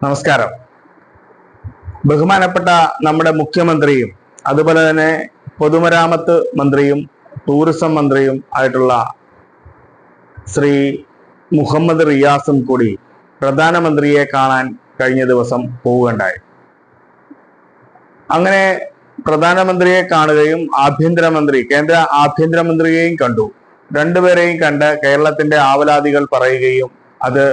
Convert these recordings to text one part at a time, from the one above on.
നമസ്കാരം. ബഹുമാനപ്പെട്ട നമ്മുടെ മുഖ്യമന്ത്രിയും അതുപോലെ തന്നെ പൊതുമരാമത്ത് മന്ത്രിയും ടൂറിസം മന്ത്രിയും ആയിട്ടുള്ള ശ്രീ മുഹമ്മദ് റിയാസും കൂടി പ്രധാനമന്ത്രിയെ കാണാൻ കഴിഞ്ഞ ദിവസം പോവുകയുണ്ടായി. അങ്ങനെ പ്രധാനമന്ത്രിയെ കാണുകയും ആഭ്യന്തരമന്ത്രി കേന്ദ്ര ആഭ്യന്തരമന്ത്രിയെയും കണ്ടു. രണ്ടുപേരെയും കണ്ട് കേരളത്തിന്റെ ആവലാതികൾ പറയുകയും അത്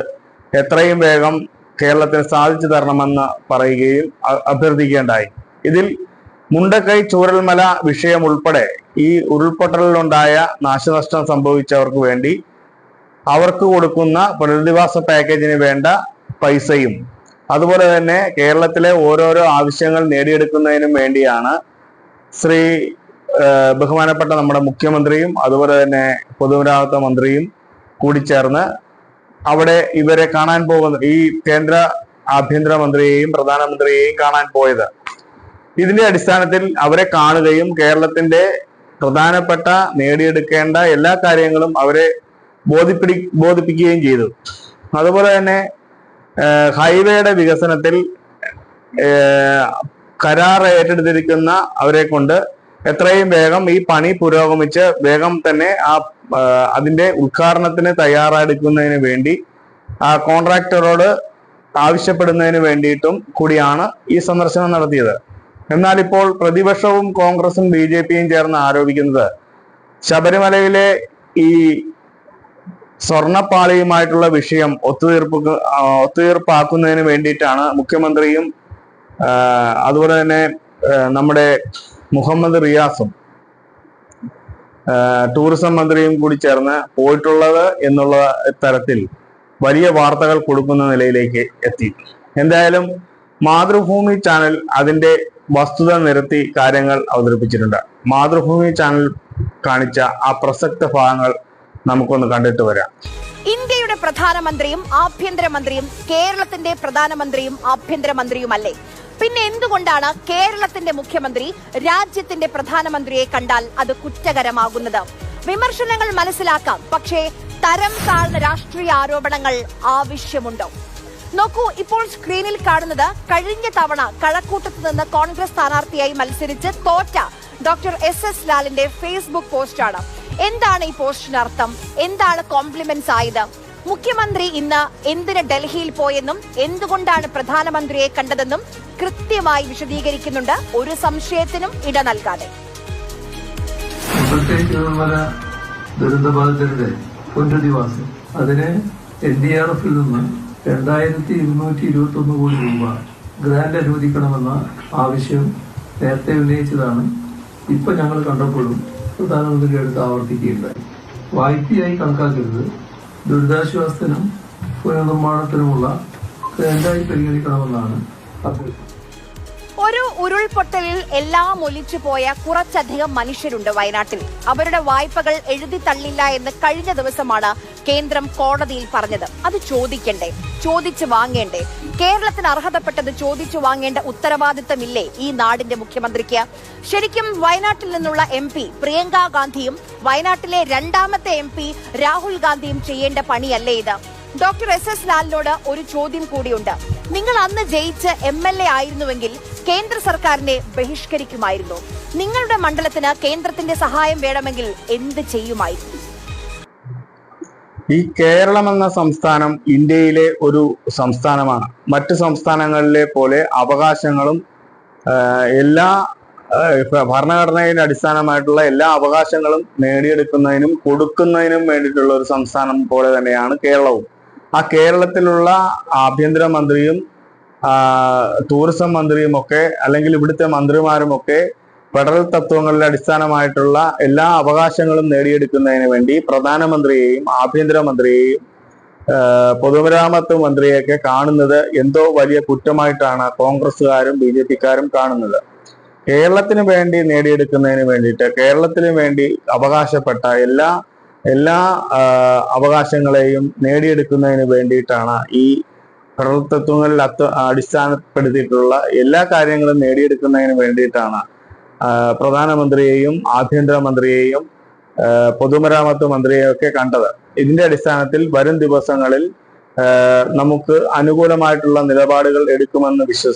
എത്രയും വേഗം കേരളത്തിന് സാധിച്ചു തരണമെന്ന് പറയുകയും അഭ്യർത്ഥിക്കേണ്ടായി ഇതിൽ മുണ്ടക്കൈ ചൂരൽമല വിഷയം ഉൾപ്പെടെ ഈ ഉരുൾപൊട്ടലിലുണ്ടായ നാശനഷ്ടം സംഭവിച്ചവർക്ക് വേണ്ടി അവർക്ക് കൊടുക്കുന്ന പുനരധിവാസ പാക്കേജിന് വേണ്ട പൈസയും അതുപോലെ തന്നെ കേരളത്തിലെ ഓരോരോ ആവശ്യങ്ങൾ നേടിയെടുക്കുന്നതിനും വേണ്ടിയാണ് ശ്രീ ബഹുമാനപ്പെട്ട നമ്മുടെ മുഖ്യമന്ത്രിയും അതുപോലെ തന്നെ പൊതുമരാമത്ത് മന്ത്രിയും കൂടി ചേർന്ന് അവിടെ ഇവരെ കാണാൻ പോകുന്ന ഈ കേന്ദ്ര ആഭ്യന്തര മന്ത്രിയെയും പ്രധാനമന്ത്രിയെയും കാണാൻ പോയത്. ഇതിന്റെ അടിസ്ഥാനത്തിൽ അവരെ കാണുകയും കേരളത്തിന്റെ പ്രധാനപ്പെട്ട നേടിയെടുക്കേണ്ട എല്ലാ കാര്യങ്ങളും അവരെ ബോധിപ്പിടി ബോധിപ്പിക്കുകയും ചെയ്തു. അതുപോലെ തന്നെ ഹൈവേയുടെ വികസനത്തിൽ കരാർ ഏറ്റെടുത്തിരിക്കുന്ന അവരെ കൊണ്ട് എത്രയും വേഗം ഈ പണി പുരോഗമിച്ച് വേഗം തന്നെ ആ, അതിന്റെ ഉദ്ഘാടനത്തിന് തയ്യാറെടുക്കുന്നതിന് വേണ്ടി ആ കോൺട്രാക്ടറോട് ആവശ്യപ്പെടുന്നതിന് വേണ്ടിയിട്ടും കൂടിയാണ് ഈ സന്ദർശനം നടത്തിയത്. എന്നാൽ ഇപ്പോൾ പ്രതിപക്ഷവും കോൺഗ്രസും ബി ജെ പിയും ചേർന്ന് ആരോപിക്കുന്നത് ശബരിമലയിലെ ഈ സ്വർണപ്പാളിയുമായിട്ടുള്ള വിഷയം ഒത്തുതീർപ്പ് ഒത്തുതീർപ്പാക്കുന്നതിന് വേണ്ടിയിട്ടാണ് മുഖ്യമന്ത്രിയും അതുപോലെ തന്നെ നമ്മുടെ മുഹമ്മദ് റിയാസും ടൂറിസം മന്ത്രിയും കൂടി ചേർന്ന് പോയിട്ടുള്ളത് എന്നുള്ള തരത്തിൽ വലിയ വാർത്തകൾ കൊടുക്കുന്ന നിലയിലേക്ക് എത്തി. എന്തായാലും മാതൃഭൂമി ചാനൽ അതിന്റെ വസ്തുത നിരത്തി കാര്യങ്ങൾ അവതരിപ്പിച്ചിട്ടുണ്ട്. മാതൃഭൂമി ചാനൽ കാണിച്ച ആ പ്രസക്ത ഭാഗങ്ങൾ നമുക്കൊന്ന് കണ്ടിട്ട് വരാം. ഇന്ത്യയുടെ പ്രധാനമന്ത്രിയും ആഭ്യന്തരമന്ത്രിയും കേരളത്തിന്റെ പ്രധാനമന്ത്രിയും ആഭ്യന്തരമന്ത്രിയുമല്ലേ? പിന്നെ എന്തുകൊണ്ടാണ് കേരളത്തിന്റെ മുഖ്യമന്ത്രി രാജ്യത്തിന്റെ പ്രധാനമന്ത്രിയെ കണ്ടാൽ അത് കുറ്റകരമാകുന്നത്? വിമർശനങ്ങൾ മനസ്സിലാക്കാം പക്ഷേ തരം താഴ്ന്ന രാഷ്ട്രീയ ആരോപണങ്ങൾ ആവശ്യമുണ്ടോ. നോക്കൂ ഇപ്പോൾ സ്ക്രീനിൽ കാണുന്നത് കഴിഞ്ഞ തവണ കഴക്കൂട്ടത്ത് നിന്ന് കോൺഗ്രസ് സ്ഥാനാർത്ഥിയായി മത്സരിച്ച് തോറ്റ ഡോക്ടർ എസ് എസ് ലാലിന്റെ ഫേസ്ബുക്ക് പോസ്റ്റാണ്. എന്താണ് ഈ പോസ്റ്റിന് അർത്ഥം എന്താണ് കോംപ്ലിമെന്റ്സ് ആയത്? മുഖ്യമന്ത്രി ഇന്ന് എന്തിന് ഡൽഹിയിൽ പോയെന്നും എന്തുകൊണ്ടാണ് പ്രധാനമന്ത്രിയെ കണ്ടതെന്നും കൃത്യമായി വിശദീകരിക്കുന്നുണ്ട്. ഒരു സംശയത്തിനും ഇട നൽകാതെ. ദുരന്തബാധിതരുടെ പുനരധിവാസം. അതിന് എൻ ഡി ആർ എഫിൽ നിന്ന് രണ്ടായിരത്തി ഇരുന്നൂറ്റി ഇരുപത്തി ഒന്ന് കോടി രൂപ ഗ്രാന്റ് അനുവദിക്കണമെന്ന ആവശ്യം നേരത്തെ ഉന്നയിച്ചതാണ്. ഇപ്പൊ ഞങ്ങൾ കണ്ടപ്പോഴും പ്രധാനമന്ത്രിയുടെ അടുത്ത് ആവർത്തിക്കുകയുണ്ടായി. വായ്പയായി കണക്കാക്കരുത്. ദുരിതാശ്വാസത്തിനും പുനർനിർമ്മാണത്തിനുമുള്ള എന്തായി പരിഗണിക്കണമെന്നാണ് അഭ്യർത്ഥന ഒരു ഉരുൾപൊട്ടലിൽ എല്ലാം ഒലിച്ചു പോയ കുറച്ചധികം മനുഷ്യരുണ്ട് വയനാട്ടിൽ. അവരുടെ വായ്പകൾ എഴുതി തള്ളില്ല എന്ന് കഴിഞ്ഞ ദിവസമാണ് കേന്ദ്രം കോടതിയിൽ പറഞ്ഞത്. അത് ചോദിക്കണ്ടേ? ചോദിച്ചു വാങ്ങേണ്ടേ? കേരളത്തിന് അർഹതപ്പെട്ടത് ചോദിച്ചു വാങ്ങേണ്ട ഉത്തരവാദിത്തമില്ലേ ഈ നാടിന്റെ മുഖ്യമന്ത്രിക്ക്? ശരിക്കും വയനാട്ടിൽ നിന്നുള്ള എം പി പ്രിയങ്ക ഗാന്ധിയും വയനാട്ടിലെ രണ്ടാമത്തെ എം പി രാഹുൽ ഗാന്ധിയും ചെയ്യേണ്ട പണിയല്ലേ ഇത്? ഡോക്ടർ എസ് എസ് ലാലിനോട് ഒരു ചോദ്യം കൂടിയുണ്ട്. നിങ്ങൾ അന്ന് ജയിച്ച് എം എൽ എ ആയിരുന്നുവെങ്കിൽ കേന്ദ്ര സർക്കാരിനെ ബഹിഷ്കരിക്കുമായിരുന്നു. നിങ്ങളുടെ മണ്ഡലത്തിന് കേന്ദ്രത്തിന്റെ സഹായം വേണമെങ്കിൽ എന്ത് ചെയ്യുമായിരുന്നു? ഈ കേരളം എന്ന സംസ്ഥാനം ഇന്ത്യയിലെ ഒരു സംസ്ഥാനമാണ്. മറ്റ് സംസ്ഥാനങ്ങളിലെ പോലെ അവകാശങ്ങളും എല്ലാ ഭരണഘടനയുടെ അടിസ്ഥാനമായിട്ടുള്ള എല്ലാ അവകാശങ്ങളും നേടിയെടുക്കുന്നതിനും കൊടുക്കുന്നതിനും വേണ്ടിയിട്ടുള്ള ഒരു സംസ്ഥാനം പോലെ തന്നെയാണ് കേരളവും. ആ കേരളത്തിലുള്ള ആഭ്യന്തര മന്ത്രിയും ടൂറിസം മന്ത്രിയും ഒക്കെ അല്ലെങ്കിൽ ഇവിടുത്തെ മന്ത്രിമാരും ഒക്കെ ഫെഡറൽ തത്വങ്ങളുടെ അടിസ്ഥാനമായിട്ടുള്ള എല്ലാ അവകാശങ്ങളും നേടിയെടുക്കുന്നതിന് വേണ്ടി പ്രധാനമന്ത്രിയെയും ആഭ്യന്തരമന്ത്രിയെയും പൊതുമരാമത്ത് മന്ത്രിയൊക്കെ കാണുന്നത് എന്തോ വലിയ കുറ്റമായിട്ടാണ് കോൺഗ്രസ്സുകാരും ബി ജെ പിക്കാരും കാണുന്നത്. കേരളത്തിന് വേണ്ടി നേടിയെടുക്കുന്നതിന് വേണ്ടിയിട്ട് കേരളത്തിന് വേണ്ടി അവകാശപ്പെട്ട എല്ലാ എല്ലാ അവകാശങ്ങളെയും നേടിയെടുക്കുന്നതിന് വേണ്ടിയിട്ടാണ് ഈ ഫെഡറൽ തത്വങ്ങളിൽ അത്വ അടിസ്ഥാനപ്പെടുത്തിയിട്ടുള്ള എല്ലാ കാര്യങ്ങളും നേടിയെടുക്കുന്നതിന് വേണ്ടിയിട്ടാണ് പ്രധാനമന്ത്രിയെയും ആഭ്യന്തരമന്ത്രിയെയും പൊതുമരാമത്ത് മന്ത്രിയെയും ഒക്കെ കണ്ടത്. ഇതിന്റെ അടിസ്ഥാനത്തിൽ വരും ദിവസങ്ങളിൽ നമുക്ക് അനുകൂലമായിട്ടുള്ള നിലപാടുകൾ എടുക്കുമെന്ന് വിശ്വസിക്കുന്നു